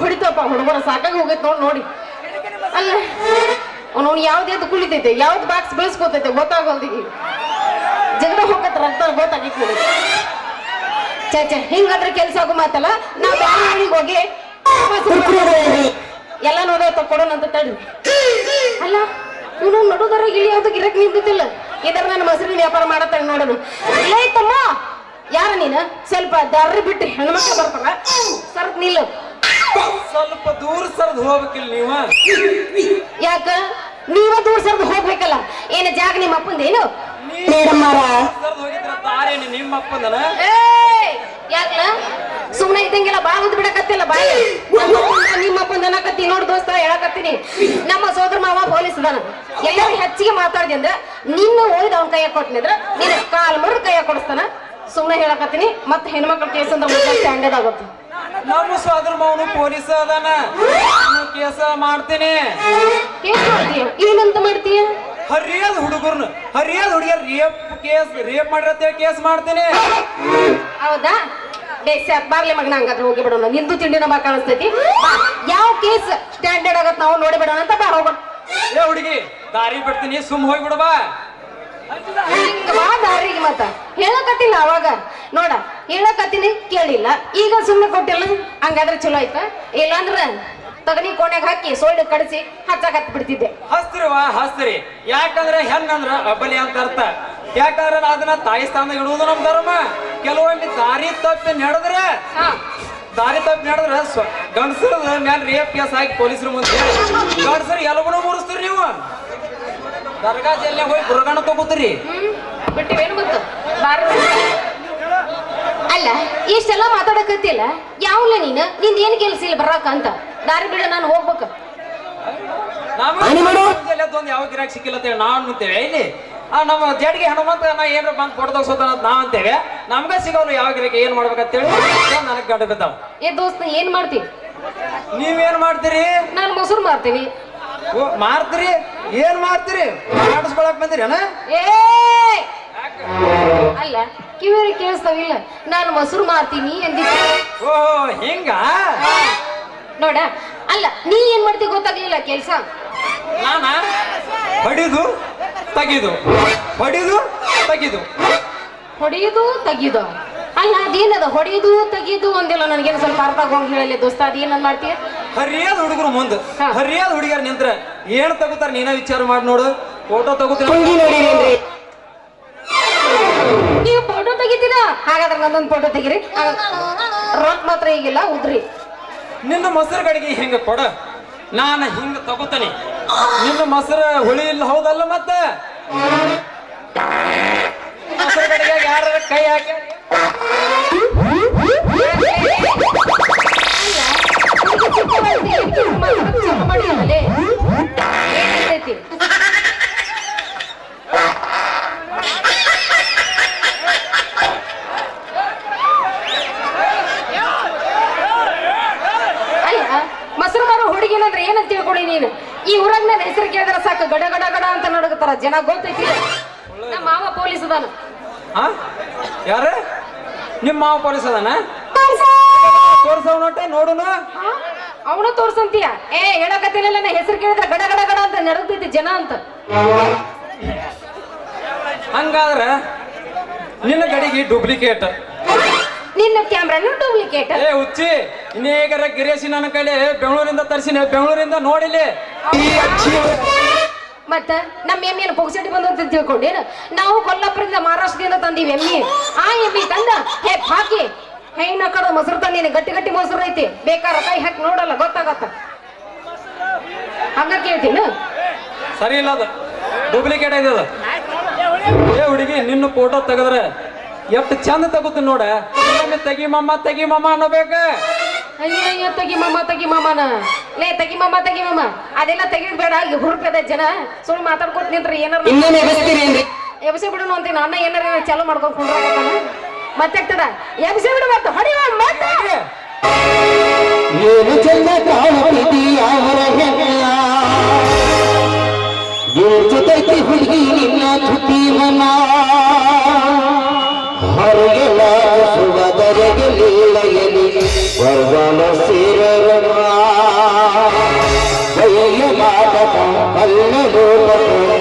ಹೊಡಿತಪ್ಪ ಹುಡುಗರ ಸಾಕಾಗಿ ಹೋಗೈತೆ ನೋಡಿ ನೋಡಿ. ಅಲ್ಲ ಅವನು ಯಾವ್ದು ಯಾವ್ದು ಕುಳಿತೈತೆ ಯಾವ್ದು ಬಾಕ್ಸ್ ಬೆಳೆಸ್ಕೋತೈತೆ ಗೊತ್ತಾಗಲ್ದಿ ಜಗಳ ಹೋಗತ್ತ ರಕ್ತ ಗೊತ್ತಾಗಿತ್ತು ಚೇ ಚೇ ಹಿಂಗಾದ್ರೆ ಕೆಲಸ ಆಗು ಮಾತಲ್ಲ ನಾವು ಮನೆಗ್ ಹೋಗಿ. ಎಲ್ಲ ನೋಡೋ ಕೊಡೋಣ ಅಂತ ತಡ್ರಿ. ಅಲ್ಲ ಇವನು ನೋಡೋದಾರ ಇಲ್ಲಿ ಯಾವ್ದು ಗಿರಕ್ ನಿಂತಿಲ್ಲ ಇದರ ನನ್ನ ಮೊಸರಿನ ವ್ಯಾಪಾರ ಮಾಡತ್ತಾಳೆ ನೋಡೋದು ಇಲ್ಲೇ ತಮ್ಮ ಯಾರ ನೀನ? ಸ್ವಲ್ಪ ದಾರ್ರಿ ಬಿಟ್ಟು ಹೆಣ್ಮಕ್ಳು ಬರ್ತಾರ. ಸರ್ ನಿಲ್ಲು. ಸ್ವಲ್ಪ ದೂರ ಸರ್ದ್ ಹೋಗ್ಬೇಕಿಲ್ಲ ನೀವ? ಯಾಕ? ನೀವ ದೂರ ಸರ್ದು ಹೋಗ್ಬೇಕಲ್ಲ. ಏನ ಜಾಗ ನಿಮ್ಮ ಅಪ್ಪಂದೇನು ಮೇಡಮ್ಮರ ಸರ್ದ್ ಹೋಗಿದ್ರ ನಿಮ್ಮ ಅಪ್ಪಂದನ? ಯಾಕಲ? ಸುಮ್ಮನೆ ಇದ್ದಂಗೆಲ್ಲ ಬಾಳ ಉದ್ ಬಿಡಕತ್ತಿಲ್ಲ ಬಾಯಿ. ನಮ್ಮ ಅಪ್ಪಂದ, ನಿಮ್ಮ ಅಪ್ಪಂದನ ಅನ್ನಕತ್ತಿ. ನೋಡು ದೋಸ್ತ ಹೇಳಕತ್ತೀನಿ. ನಮ್ಮ ಸೋದರ ಮಾವ ಪೊಲೀಸ್ ಅದಾನ ಎಲ್ಲರೂ ಹೆಚ್ಚಿಗೆ ಮಾತಾಡ್ದೆ ಅಂದ್ರ ನಿನ್ನ ಓದಿದ ಅವ್ನ ಕೈಯ ಕೊಟ್ಟಿದ್ರ ನಿನ್ನ ಕಾಲ್ ಮುರಿದು ಕೈಯ ಕೊಡಿಸ್ತಾನ. ಸುಮ್ಮನೆ ಹೇಳಕತ್ತೀನಿ. ಮತ್ತೆ ಹೆಣ್ಮಕ್ಳ ಕೇಸ್ ಅಂತ ಸ್ಟ್ಯಾಂಡರ್ಡ್ ಆಗುತ್ತೆ. ನಮ್ಮ ಸೋದರ ಮಾವನು ಪೊಲೀಸ್ ಅದಾನ. ಕೇಸ ಮಾಡ್ತೀನಿ. ಏನಂತ ಮಾಡ್ತೀಯ? ಹರಿಯದ ಹುಡುಗರ್ನ ಹರಿಯದ ಹುಡುಗಿಯರ್ ರೇಪ್ ಕೇಸ್ ರೇಪ್ ಮಾಡಿರತ್ತೆ ಕೇಸ್ ಮಾಡ್ತೀನಿ. ಹೌದಾ? ಬಾರ್ಲೆ ಮಗನ ಹಂಗಾದ್ರೆ ಹೋಗಿ ಬಿಡೋಣ. ನಿಂದು ತಿಂಡಿನ ಬಾ ಕಾಣಿಸ್ತೈತಿ. ಯಾವ ಕೇಸ್ ಸ್ಟ್ಯಾಂಡರ್ಡ್ ಆಗತ್ ನಾವು ನೋಡಿ ಬಿಡೋಣ ಅಂತ ಬಾ ಹೋಗೋಣ. ಏ ಹುಡುಗಿ ದಾರಿ ಬಿಡ್ತೀನಿ ಸುಮ್ ಹೋಗ್ಬಿಡಬಾ ಹಿಂಗ್ ಬಾ ದಾರಿಗೆ ಮತ್ತ ಹೇಳಕತ್ತಿಲ್ಲ ಅವಾಗ. ನೋಡ ಹೇಳಕತ್ತೀನಿ ಕೇಳಿಲ್ಲ. ಈಗ ಸುಮ್ಮನೆ ಕೊಟ್ಟಿಲ್ಲ? ಹಂಗಾದ್ರೆ ಚಲೋ ಆಯ್ತಾ? ಇಲ್ಲಾಂದ್ರ ತಗನಿ ಕೋಣ್ಯಾಗ ಹಾಕಿ ಸೊಳ್ಳೆ ಕಡಿಸಿ ಹಚ್ಚಾಕ ಹತ್ ಬಿಡ್ತಿದ್ದೆ. ಹಸ್ತಿರವಾ ಹಸ್ತಿರಿ. ಯಾಕಂದ್ರೆ ಹೆಣ್ಣಂದ್ರ ಅಬ್ಬಲಿ ಅಂತ ಅರ್ಥ. ಯಾಕಂದ್ರೆ ಅದನ್ನ ತಾಯಿ ಸ್ಥಾನ ಇಡುವುದು ನಮ್ ಧರ್ಮ. ಕೆಲವೊಂದು ದಾರಿ ತಪ್ಪಿ ನಡೆದ್ರೆ ಹಾ. ದಾರಿ ತಪ್ಪಿ ನಡೆದ್ರೆ ಗಂಡಸರ ಮೇಲೆ ರೇಪ್ ಕೇಸ್ ಹಾಕಿ ಪೊಲೀಸರು ಮುಂದೆ ಗಂಡಸರು ಎಲ್ಲವನ್ನೂ ಮುರಿಸ್ತೀರಿ ನೀವು? ದರ್ಗಾ ಜೈಲ್ನಾಗ ಹೋಗಿ ಗುರುಗಾಣ ತಗೋತೀರಿ? ಬಿಟ್ಟಿವೇನು ಗೊತ್ತು? ಅಲ್ಲ ಇಷ್ಟೆಲ್ಲ ಮಾತಾಡಕತ್ತಿಲ್ಲ? ಯಾವಲ್ಲ ನೀನು? ನಿಂದ ಏನ್ ಕೆಲಸ ಇಲ್ಲ ಬರಾಕ ಅಂತ? ದಾರಿ ಬಿಡ ನಾನು ಹೋಗ್ಬೇಕು. ಒಂದು ಯಾವ ಗಿರಾಕ್ ಸಿಕ್ಕಿಲ್ಲ ಅಂತೇಳಿ ನಾವು ಅಂತೇವೆ ಇಲ್ಲಿ ಆ ನಮ್ಮ ಜಡ್ಗೆ ಹನುಮಂತ ನಾ ಏನಾರ ಬಂದು ಕೊಡ್ದಾಗ ಸೋತಾನ ಅಂತ ನಾವ್ ಅಂತೇವೆ. ನಮ್ಗ ಸಿಗೋಲ್ಲ ಯಾವ ಗಿರಾಕಿ ಏನ್ ಮಾಡ್ಬೇಕಂತೇಳಿ ನನಗೆ ಗಂಡ ಬಿದ್ದಾವ. ಏ ದೋಸ್ತ ಏನ್ ಮಾಡ್ತಿ? ನೀವೇನ್ ಮಾಡ್ತೀರಿ? ನಾನು ಮೊಸರು ಮಾರ್ತೀನಿ. ಓ ಮಾರ್ತೀರಿ? ಏನ್ ಮಾಡ್ತೀರಿ ಮಾಡಿಸ್ಕೊಳಕ್ ಬಂದಿರೇನ? ಏ! ಅಲ್ಲ ಕಿವಿರಿ ಕೇಳಿಸ್ತಾವಿಲ್ಲ. ನಾನು ಮೊಸರು ಮಾರ್ತೀನಿ ಅಂದಿದ್ದೆ ಓ ಹಿಂಗ? ನೋಡ ಅಲ್ಲ ನೀ ಏನ್ ಮಾಡ್ತಿ ಗೊತ್ತಾಗ್ಲಿಲ್ಲ ಕೆಲ್ಸ? ನಾನ? ಹೊಡಿದು ತಗಿದು. ಹೊಡಿದು ತಗಿದು. ಹೊಡೆಯುದು ತೆಗಿಯೋದು ಅಲ್ಲ ಅದೇನದ? ಹೊಡೆಯುದು ತೆಗಿಯೋದು ಅಂದಿಲ್ಲ. ನನಗೇನು ಸ್ವಲ್ಪ ಅರ್ಥ ಆಗೋಂಗ್ ಹೇಳಲಿ ದೋಸ್ತ ಅದೇನನ್ ಮಾಡ್ತೀಯ ಹರಿಯಾದ ಹುಡುಗರು ಮುಂದೆ. ಹರಿಯಾದ ಹುಡುಗಿಯರ್ ನಿಂತ್ರ ಏನ್ ತಗೋತಾರ ನೀನ ವಿಚಾರ ಮಾಡಿ ನೋಡು. ಫೋಟೋ ತಗೋತೀನಿ. ನೀವು ಫೋಟೋ ತೆಗಿತೀರಾ? ಹಾಗಾದ್ರೆ ನಂದೊಂದು ಫೋಟೋ ತೆಗಿರಿ. ರೊಕ್ಕ ಮಾತ್ರ ಈಗಿಲ್ಲ ಉದ್ರಿ. ನಿನ್ನ ಮೊಸರು ಗಡಿಗೆ ಹಿಂಗ ಕೊಡ. ನಾನು ಹಿಂಗ ತಗೋತಾನೆ. ನಿನ್ನ ಮೊಸರು ಹುಳಿ ಇಲ್ಲ ಹೌದಲ್ಲ ಮತ್ತೆ? ಮೊಸರು ಕಡೆಗೆ ಯಾರ ಕೈ ಹಾಕಿ ಹುಡುಗಿನಂದ್ರೆ ಏನಂತ ತಿಳ್ಕೊಳ್ಳಿ ನೀನು? ಈ ಊರಾಗ ನನ್ನ ಹೆಸರು ಕೇಳಿದ್ರೆ ಸಾಕು. ಗಡ ಗಡ ಗಡ ಅಂತ ನಡಗತ್ತಾರ. ಜನ ಗೊತ್ತೈತಿ. ನಮ್ಮ ಮಾವ ಪೊಲೀಸ್ ಅದಾನ. ಯಾರು ಯಾರ? ನಿಮ್ಮ ಮಾವ ಪೊಲೀಸ್ ಅದಾನ? ತೋರ್ಸವ್ ನೋಟ ನೋಡುನು? ಅವನು ತೋರ್ಸಂತೀಯ? ಏ ಹೇಳಕತ್ತಿಲ್ಲ ನನ್ನ ಹೆಸರು ಕೇಳಿದ್ರೆ ಗಡ ಗಡ ಗಡ ಅಂತ ನಡಗ್ತೈತಿ ಜನ ಅಂತ. ಹಂಗಾದ್ರ ನಿನ್ನ ಗಡಿಗೆ ಡೂಪ್ಲಿಕೇಟ್ ನಿನ್ನ ಕ್ಯಾಮ್ರಾನು ಡೂಪ್ಲಿಕೇಟ್ ಏ ಹುಚ್ಚಿ! ಇನ್ನೇಗರ ಗಿರೇಶಿ ನನ್ನ ಕೈಲಿ ಬೆಂಗಳೂರಿಂದ ತರಿಸಿನ ಬೆಂಗಳೂರಿಂದ ನೋಡಿಲಿ. ಮತ್ತ ನಮ್ಮ ಎಮ್ಮಿ ಏನು ಪುಗ್ಸಟಿ ಬಂದಂತ ತಿಳ್ಕೊಂಡೇನು ನಾವು ಕೊಲ್ಲಾಪುರದಿಂದ ಮಹಾರಾಷ್ಟ್ರದಿಂದ ತಂದೀವಿ ಎಮ್ಮಿ. ಆ ಎಮ್ಮಿ ತಂದ ಹೇ ಹಾಕಿ? ಹೆಣ್ಣ ಕಡೆ ಮೊಸರು ತಂದೀನಿ ಗಟ್ಟಿ ಗಟ್ಟಿ ಮೊಸರು ಐತಿ. ಬೇಕಾರ ಕೈ ಹಾಕಿ ನೋಡಲ್ಲ ಗೊತ್ತಾಗತ್ತ? ಹಂಗ ಕೇಳ್ತೀನಿ ಸರಿ ಇಲ್ಲ ಅದು. ಡೂಪ್ಲಿಕೇಟ್ ಐತೆ ಅದು. ಏ ಹುಡುಗಿ ನಿನ್ನ ಫೋಟೋ ತೆಗೆದ್ರೆ ಎಷ್ಟು ಚಂದ ತಗೋತೀನಿ ನೋಡ. ತೆಗಿಮಮ್ಮ ತೆಗಿ ಮಮ್ಮ ತೆಗಿ ಮಮ್ಮ ಅನ್ನಬೇಕ. ಅಯ್ಯಯ್ಯೋ ತಗಿ ಮಾಮ ತಗಿ ಮಾಮನ. ಲೇ ತಗಿ ಮಾಮ ತಗಿ ಮಾಮ. ಅದೆಲ್ಲ ತೆಗಿದ್ ಬೇಡ ಈಗ ಜನ. ಸುಳ್ಳು ಮಾತಾಡ್ಕೊತ ನಿಂತ್ರಿ ಏನಾರ ಇನ್ನೇನು ಎಬಸ್ತೀರೇನ್ರಿ ಎಬ್ಸಿ ಬಿಡೋಣ ಅಂತ ಅಣ್ಣ ಏನಾರ ಚಾಲು ಮಾಡ್ಕೊಂಡು ಕುಂಡ್ರಾಗತ್ತಾನ ಮತ್ತೆ ಆಗ್ತದ ಎಬ್ಸಿ ಬಿಡು ಮತ್ತೆ ಹೊಡಿವ ಮತ್ತೆ. ಏನು ಚೆನ್ನ ಕಾಣುತ್ತಿದೀಯ ಹೊರಗೆಲ್ಲ ಯೋಚಿತೈತಿ ಹುಡುಗಿ ನಿನ್ನ ತುಟಿ ಮನ? ಹೊರಗೆಲ್ಲ ಸುವದರೆಗೆ ಲೀಲೆಯಲಿ ವರ್ಗನ ಸೇರರನ ಮಾತಕ ಕಲ್ಲ ಲೋಕಕ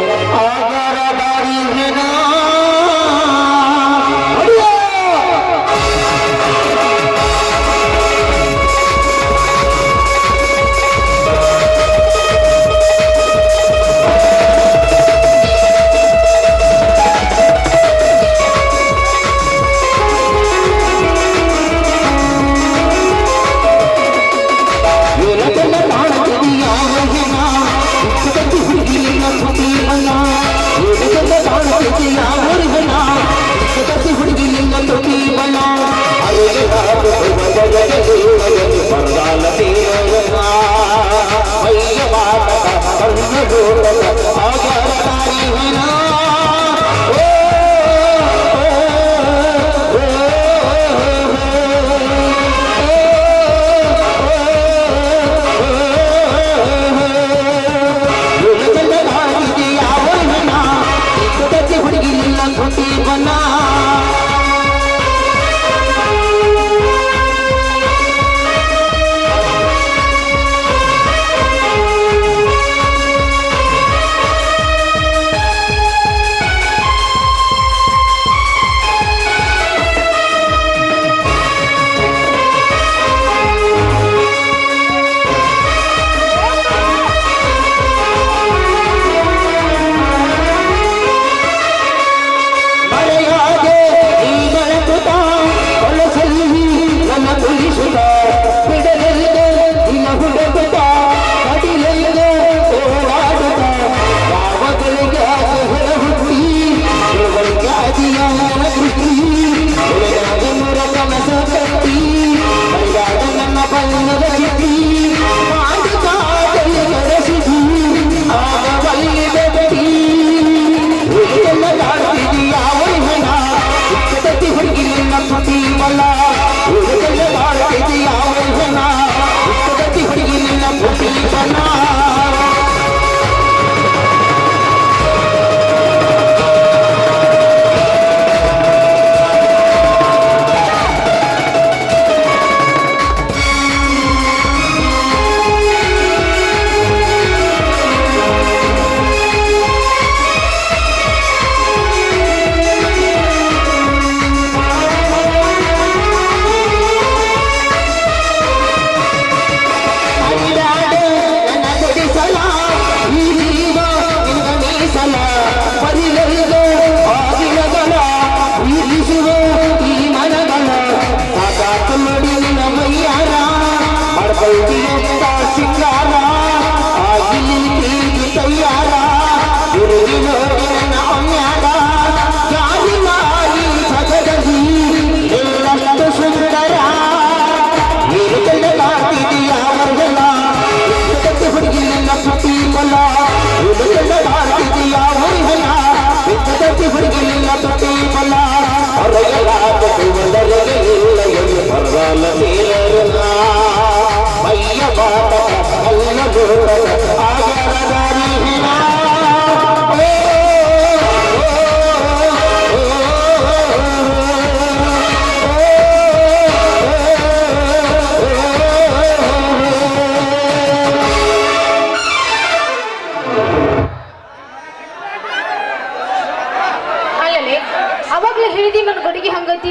ಬರಗಾಲ ತೀರನ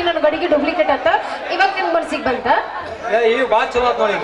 ನನ್ನ ಗಡಿಗೆ ಡೂಪ್ಲಿಕೇಟ್ ಅಂತ. ಇವಾಗ ನಿಮ್ಗೆ ಮನ್ಸಿಗೆ ಬಂತ? ಈಗ ಭಾಳ ಚಲೋ ನೋಡಿ.